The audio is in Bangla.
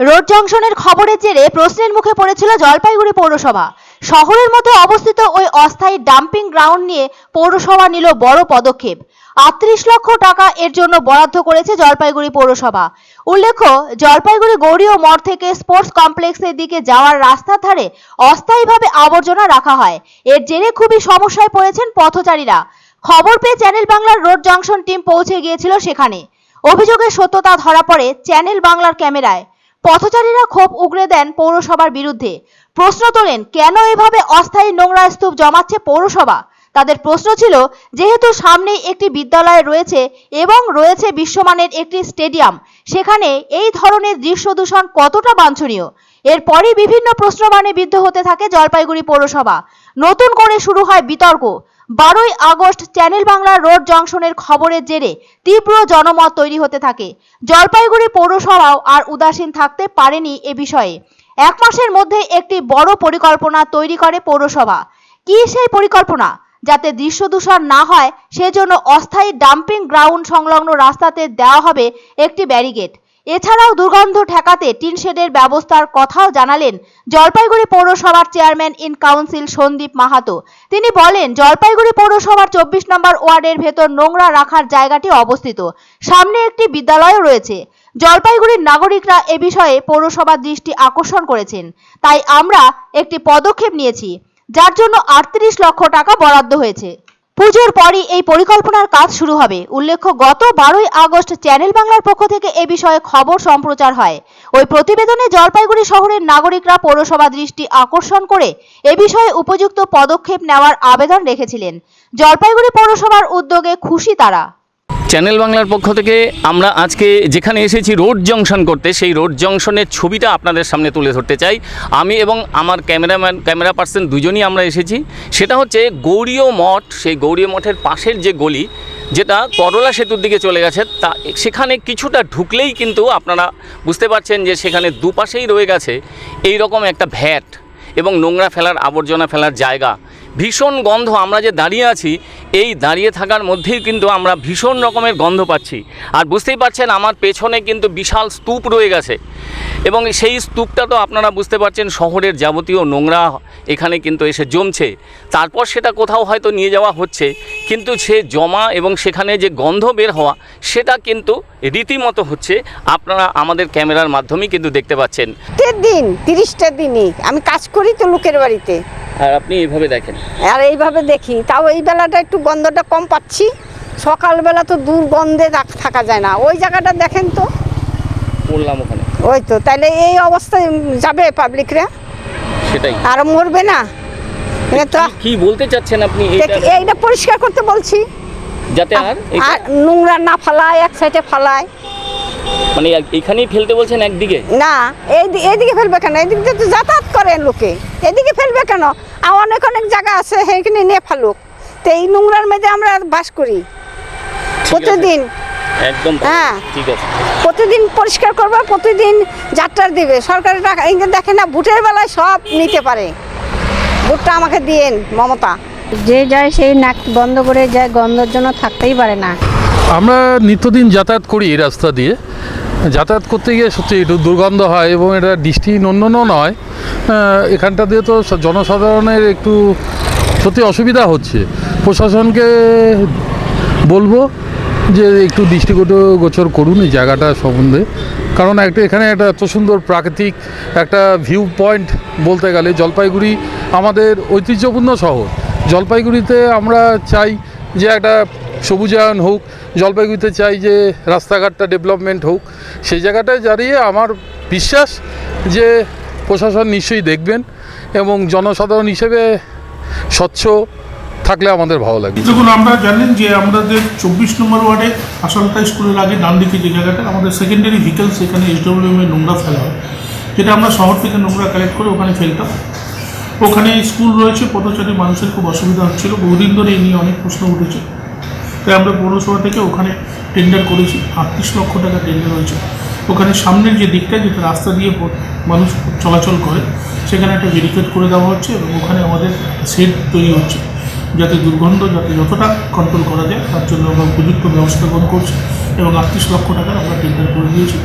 রোড জংশনের খবরের জেরে প্রশ্নের মুখে পড়েছিল জলপাইগুড়ি পৌরসভা। শহরের মধ্যে অবস্থিত ওই অস্থায়ী ডাম্পিং গ্রাউন্ড নিয়ে পৌরসভা নিল বড় পদক্ষেপ। আটত্রিশ লক্ষ টাকা এর জন্য বরাদ্দ করেছে জলপাইগুড়ি পৌরসভা। উল্লেখ্য, জলপাইগুড়ি গৌরীয় মঠ থেকে স্পোর্টস কমপ্লেক্সের দিকে যাওয়ার রাস্তার ধারে অস্থায়ীভাবে আবর্জনা রাখা হয়। এর জেরে খুবই সমস্যায় পড়েছেন পথচারীরা। খবর পেয়ে চ্যানেল বাংলার রোড জংশন টিম পৌঁছে গিয়েছিল সেখানে। অভিযোগের সত্যতা ধরা পড়ে চ্যানেল বাংলার ক্যামেরায়। পথচারীরা ক্ষোভ উগরে দেন পৌরসভার বিরুদ্ধে। প্রশ্ন তোলেন, কেন এভাবে অস্থায়ী নোংরা স্তূপ জমাচ্ছে পৌরসভা? তাদের প্রশ্ন ছিল, যেহেতু সামনেই একটি বিদ্যালয় রয়েছে এবং রয়েছে বিশ্বমানের একটি স্টেডিয়াম, সেখানে এই ধরনের দৃশ্য দূষণ কতটা বাঞ্ছনীয়? এরপরই বিভিন্ন প্রশ্নবাণে বিদ্ধ হতে থাকে জলপাইগুড়ি পৌরসভা। নতুন করে শুরু হয় বিতর্ক। বারোই আগস্ট চ্যানেল বাংলা রোড জংশনের খবরের জেরে তীব্র জনমত তৈরি হতে থাকে। জলপাইগুড়ি পৌরসভাও আর উদাসীন থাকতে পারেনি এ বিষয়ে। এক মাসের মধ্যে একটি বড় পরিকল্পনা তৈরি করে পৌরসভা। কি সেই পরিকল্পনা? যাতে দৃশ্য দূষণ না হয়, সেজন্য অস্থায়ী ডাম্পিং গ্রাউন্ড সংলগ্ন রাস্তাতে দেওয়া হবে একটি ব্যারিকেড। এছাড়াও দুর্গন্ধ ঠেকাতে টিন শেডের ব্যবস্থার কথাও জানালেন জলপাইগুড়ি পৌরসভার chairman in council Sandip Mahato. তিনি বলেন, জলপাইগুড়ি পৌরসভার চব্বিশ নম্বর ওয়ার্ডের ভেতর নোংরা রাখার জায়গাটি অবস্থিত। সামনে একটি বিদ্যালয়ও রয়েছে। জলপাইগুড়ির নাগরিকরা এ বিষয়ে পৌরসভার দৃষ্টি আকর্ষণ করেছেন। তাই আমরা একটি পদক্ষেপ নিয়েছি, যার জন্য আটত্রিশ লক্ষ টাকা বরাদ্দ হয়েছে। পুজোর পরই এই পরিকল্পনার কাজ শুরু হবে। উল্লেখ্য, গত বারোই আগস্ট চ্যানেল বাংলার পক্ষ থেকে এ বিষয়ে খবর সম্প্রচার হয়। ওই প্রতিবেদনে জলপাইগুড়ি শহরের নাগরিকরা পৌরসভা দৃষ্টি আকর্ষণ করে এ বিষয়ে উপযুক্ত পদক্ষেপ নেওয়ার আবেদন রেখেছিলেন। জলপাইগুড়ি পৌরসভার উদ্যোগে খুশি তারা। চ্যানেল বাংলার পক্ষ থেকে আমরা আজকে যেখানে এসেছি রোড জংশন করতে, সেই রোড জংশনের ছবিটা আপনাদের সামনে তুলে ধরতে চাই। আমি এবং আমার ক্যামেরাম্যান, ক্যামেরা পার্সন দুজনই আমরা এসেছি। সেটা হচ্ছে গৌরীয় মঠ, সেই গৌরীয় মঠের পাশের যে গলি, যেটা করলা সেতুর দিকে চলে গেছে। তা সেখানে কিছুটা ঢুকলেই কিন্তু আপনারা বুঝতে পারছেন যে সেখানে দুপাশেই রয়ে গেছে এই রকম একটা ভ্যাট এবং নোংরা ফেলার, আবর্জনা ফেলার জায়গা। ভীষণ গন্ধ, আমরা যে দাঁড়িয়ে আছি, এই দাঁড়িয়ে থাকার মধ্যেই কিন্তু আমরা ভীষণ রকমের গন্ধ পাচ্ছি। আর বুঝতেই পারছেন, আমার পেছনে কিন্তু বিশাল স্তূপ রয়ে গেছে। এবং সেই স্তূপটা তো আপনারা বুঝতে পারছেন, শহরের যাবতীয় নোংরা এখানে কিন্তু এসে জমছে। তারপর সেটা কোথাও হয়তো নিয়ে যাওয়া হচ্ছে, কিন্তু সে জমা এবং সেখানে যে গন্ধ বের হওয়া, সেটা কিন্তু রীতিমতো হচ্ছে। আপনারা আমাদের ক্যামেরার মাধ্যমেই কিন্তু দেখতে পাচ্ছেন। দিন তিরিশটা দিনই, আমি কাজ করি তো লোকের বাড়িতে। আর আপনি এইভাবে দেখেন। আর এইভাবে দেখি। তাও এই বেলাটা একটু গন্ধটা কম পাচ্ছি। সকালবেলা তো দুর্গন্ধে থাকা যায় না। ওই জায়গাটা দেখেন তো। বললাম ওখানে। ওই তো। তাহলে এই অবস্থায় যাবে পাবলিকরা? সেটাই। আর মরবে না? কি বলতে চাচ্ছেন আপনি? এইটা পরিষ্কার করতে বলছি। যাতে আর নোংরা না ফালায় এক সাইডে ফালায়। মানে এখানেই ফেলতে বলছেন একদিকে? না এই এইদিকে ফেলবে কেন? এদিকে তো যাতায়াত করে লোকে। এদিকে ফেলবে কেন? আর অনেক অনেক জায়গা আছে সেইখানে নিয়ে ফেলুক। তো এই নোংরার মধ্যে আমরা বাস করি। প্রতিদিন। একদম। হ্যাঁ। ঠিক আছে। প্রতিদিন পরিষ্কার করবে প্রতিদিন যাত্রা দিবে। সরকারের টাকা এই যে দেখেন না ভোটের বেলায় সব নিতে পারে। ভোটটা আমাকে দিয়েন মমতা। যে যায় সেই নাক বন্ধ করে যায় গন্ধর জন্য থাকতেই পারে না। আমরা নিত্যদিন যাতায়াত করি এই রাস্তা দিয়ে। যাতায়াত করতে গিয়ে সত্যি একটু দুর্গন্ধ হয় এবং এটা দৃষ্টিনন্দনও নয়। এখানটা দিয়ে তো জনসাধারণের একটু সত্যি অসুবিধা হচ্ছে। প্রশাসনকে বলব যে একটু দৃষ্টিগোটো গোচর করুন এই জায়গাটা সম্বন্ধে। কারণ একটা এখানে একটা এত সুন্দর প্রাকৃতিক একটা ভিউ পয়েন্ট বলতে গেলে জলপাইগুড়ি আমাদের ঐতিহ্যপূর্ণ শহর। জলপাইগুড়িতে আমরা চাই যে একটা সবুজায়ন হোক, জলপাইগুড়িতে চাই যে রাস্তাঘাটটা ডেভেলপমেন্ট হোক, সেই জায়গাটায় দাঁড়িয়ে আমার বিশ্বাস যে প্রশাসন নিশ্চয়ই দেখবেন এবং জনসাধারণ হিসেবে স্বচ্ছ থাকলে আমাদের ভালো লাগে দেখুন, আমরা জানেন যে আমাদের চব্বিশ নম্বর ওয়ার্ডে আসালতা স্কুলের আগে ডান দিকে যে জায়গাটা, আমাদের সেকেন্ডারি ভেহিকেল সেখানে এসডব্লিউএম এর নোংরা ফেলা হয়। যেটা আমরা শহর থেকে নোংরা কালেক্ট করে ওখানে ফেলতাম। ওখানে স্কুল রয়েছে, পথচারী মানুষের খুব অসুবিধা হচ্ছিল। বহুদিন ধরে এই নিয়ে অনেক প্রশ্ন উঠেছে। তাই আমরা পৌরসভা থেকে ওখানে টেন্ডার করেছি। আটত্রিশ লক্ষ টাকা টেন্ডার হয়েছে। ওখানে সামনের যে দিকটা, যেটা রাস্তা দিয়ে মানুষ চলাচল করে, সেখানে একটা ব্যারিকেড করে দেওয়া হচ্ছে এবং ওখানে আমাদের সেট তৈরি হচ্ছে। যাতে দুর্গন্ধ যাতে যতটা কন্ট্রোল করা যায়, তার জন্য আমরা উপযুক্ত ব্যবস্থা গ্রহণ করছি এবং আটত্রিশ লক্ষ টাকার আমরা টেন্ডার করে দিয়েছি।